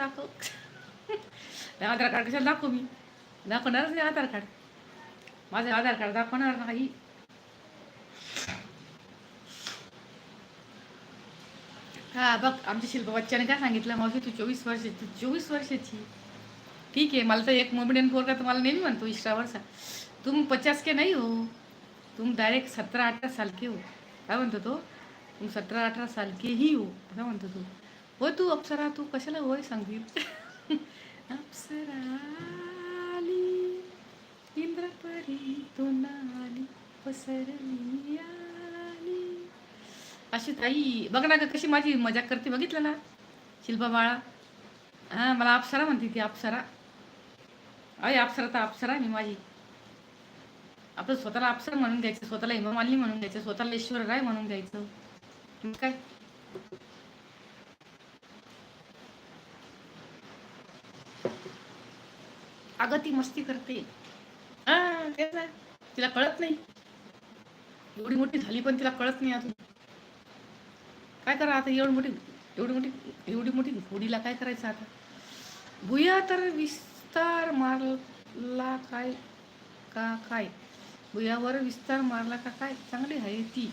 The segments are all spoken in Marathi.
दाखव. नाही आधार कार्ड कशाला दाखवू मी? दाखवणारच नाही आधार कार्ड. माझं आधार कार्ड दाखवणार नाही. हा बघ आमच्या शिल्पा बच्चाने काय सांगितलं? मावशी तू चोवीस वर्षाची तू चोवीस वर्षाची. ठीक आहे मला तर एक मोमेडियन पोरगा तुम्हाला नेहमी म्हणतो इंस्टावरचा तुम पचास के नाही हो. तुम डायरेक्ट सतरा अठरा साल के हो. काय म्हणतो तो? तुम सतरा अठरा साल के ही हो. काय म्हणतो तू. हो तू अप्सरा तू कशाला होय सांगतील अप्सरा आली इंद्रपरी तो नाली पसरली आली. अशी ताई बघ ना कशी माझी मजाक करते बघितलं ना? शिल्पा बाळा. हां मला अप्सरा म्हणते ती अप्सरा. अय अप्सरा तर अप्सरा मी माझी. आपलं स्वतःला अप्सरा म्हणून घ्यायचं स्वतःला हेमा मालिनी म्हणून घ्यायचं स्वतःला ईश्वर राय म्हणून घ्यायचं. म्हणजे काय? अगं ती मस्ती करते. हा तेच ना. तिला कळत नाही. एवढी मोठी झाली पण तिला कळत नाही अजून. काय करा आता? एवढी मोठी एवढी मोठी एवढी मोठी घोडीला काय करायचं आता? भुया तर विस्तार मारला काय का काय? भुयावर विस्तार मारला का काय? चांगली आहे ती.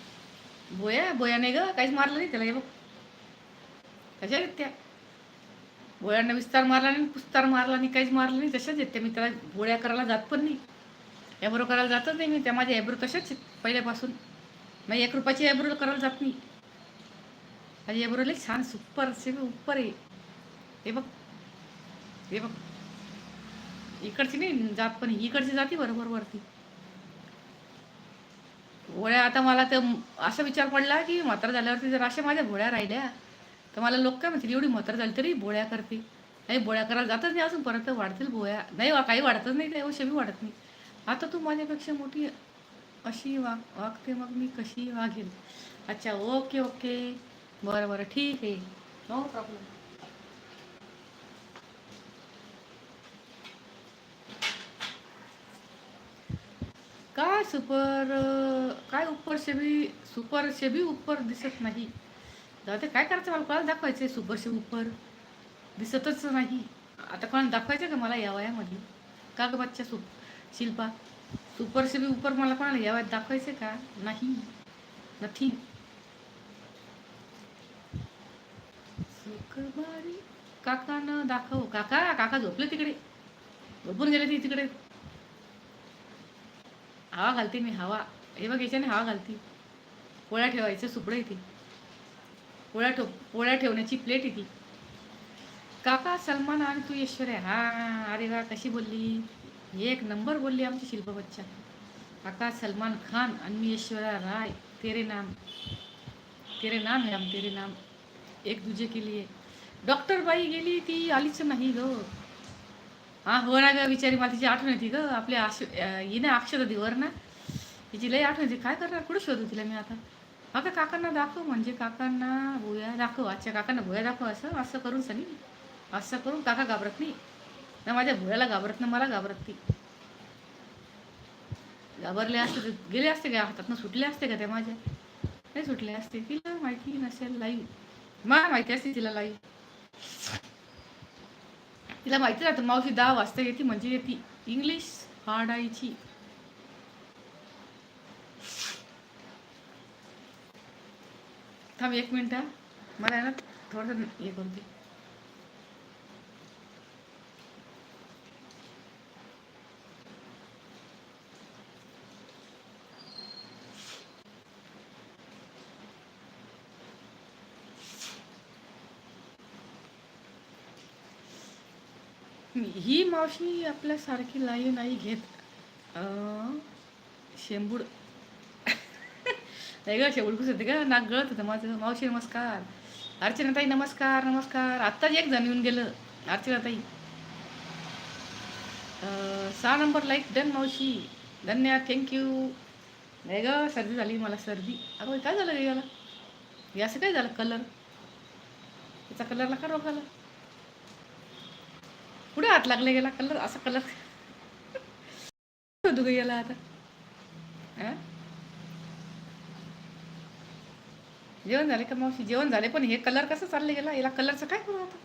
भोया बोया नाही ग काहीच मारलं नाही त्याला हे बघ. कशा आहेत त्या गोळ्यांना विस्तार मारला नाही पुस्तार मारला नाही काहीच मारलं नाही तशाच येते मी त्याला गोळ्या करायला जात पण नाही. ॲब्रो करायला जातच नाही मी. त्या माझ्या ॲब्रो तशाच आहेत पहिल्यापासून. मी एक रुपयाची ॲब्रो करायला जात नाही. माझी ॲब्रो लई छान सुपर से उपर आहे. हे बघ. हे बघ. इकडची नाही जात पण इकडची जाती बरोबर वरती. गोळ्या आता मला तर असा विचार पडला की म्हातारा झाल्यावरती जर अशा माझ्या गोळ्या राहिल्या तर मला लोक काय म्हणतील एवढी म्हातारी झाली तरी बोळ्या करते. नाही बोळ्या करायला जातच नाही अजून परत वाढतील बोळ्या. नाही वा काही वाढतच नाही त्या बी वाढत नाही. आता तू माझ्यापेक्षा मोठी अशी वाग वागते मग मी कशी वागेल अच्छा ओके ओके. बरं बरं ठीक आहे. नो प्रॉब्लेम काय सुपर काय उपर शेबी सुपर शेबी उपर दिसत नाही. जाऊ ते काय करायचं? मला कोणाला दाखवायचं आहे? शेबी उपर. दिसतच नाही. आता कोणाला दाखवायचं का मला या वयामध्ये? का बच्चा सुप शिल्पा? सुपर शेबी उपर मला कोणाला या वयात दाखवायचं का? नाही. नथी. सुखबारी काकानं दाखव. काका काका झोपले तिकडे. झोपून गेले ती तिकडे. हवा घालते मी हवा. हे बघ याच्याने हवा घालते. पोळ्या ठेवायचं सुपडं येते. पोळ्या ठेव पोळ्या ठेवण्याची प्लेट येते काका सलमान आणि तू ऐश्वर्या. हा अरे वा कशी बोलली? एक नंबर बोलली आमची शिल्पा बच्चा. काका सलमान खान आणि मी ऐश्वर्या राय तेरे नाम. तेरे नाम है हम तेरे नाम. एक दुजे के लिए. डॉक्टर बाई गेली ती आलीच नाही ग. हा हो ना ग बिचारी मला तिची आठवण येते ग. आपल्या आश हिने अक्षर दिवर ना तिची लई आठवण येते. काय करणार? कुठं शोधू तिला मी आता? अगं काकांना दाखव म्हणजे काकांना भुया दाखव अच्छा काकांना भुया दाखव असं असं करून सनी. असं करून काका घाबरत नाही. ना माझ्या भुयाला घाबरत ना मला घाबरत ती. घाबरले असते गेले असते का हातातनं सुटले असते का त्या माझ्या? नाही सुटले असते. तिला माहिती नसेल लाईव्ह मला माहिती असते तिला लाईव्ह तिला माहिती राहतं मावशी दहा वाजता येते म्हणजे येते. इंग्लिश हाडायची. थांब एक मिनिट हा. मला आहे ना थोडंसं हे करते ही मावशी आपल्यासारखी लाई नाही घेत अं, शेंबूड नाही ग शेंबूड होते ग नाक गळत होतं. माझं मावशी नमस्कार. अर्चना ताई नमस्कार नमस्कार. आत्ताच एक जण येऊन गेलं. अर्चना ताई सहा नंबर लाईक डन मावशी. धन्यवाद थँक्यू नाही ग सर्दी झाली मला सर्दी. अगं काय झालं ग याला? हे असं काय झालं? कलर? त्याचा कलरला का रोग आला कुठे हात लागला गेला कलर असा कलर. होतो ग याला आता? हा? जेवण झाले का मावशी? जेवण झाले पण हे कलर कसं चालले गेला याला कलरचं काय करू आता?